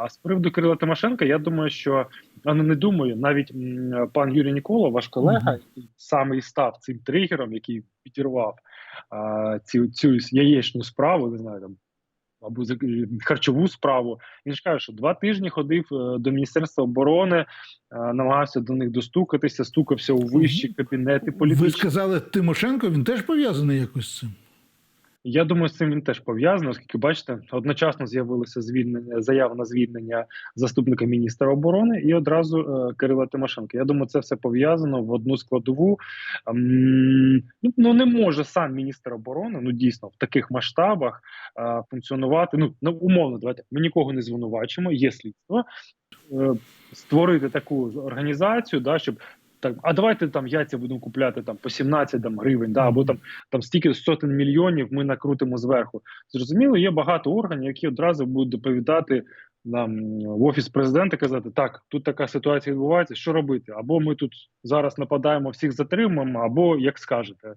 А з приводу Кирила Тимошенка, я думаю, що а ну, не думаю, навіть пан Юрій Нікола, ваш колега, який саме і став цим тригером, який підірвав а, цю, цю яєчну справу, не знаю там. Або харчову справу. Він ж каже, що два тижні ходив е, до Міністерства оборони, е, намагався до них достукатися, стукався у вищі кабінети Ви сказали Тимошенко, він теж пов'язаний якось з цим. Я думаю, з цим він теж пов'язаний, оскільки бачите, одночасно з'явилося звільнення заява на звільнення заступника міністра оборони і одразу е, Кирила Тимошенка. Я думаю, це все пов'язано в одну складову. Ем, ну, ну не може сам міністр оборони, ну дійсно в таких масштабах е, функціонувати. Ну ну, умовно, давайте ми нікого не звинувачимо, є слідство. Е, створити таку організацію, да, щоб так, а давайте там яйця будемо купляти там по 17 там, гривень, да, або там там стільки сотень мільйонів ми накрутимо зверху. Зрозуміло, є багато органів, які одразу будуть доповідати нам в офіс президента, казати: так, тут така ситуація відбувається. Що робити? Або ми тут зараз нападаємо, всіх затримуємо, або як скажете.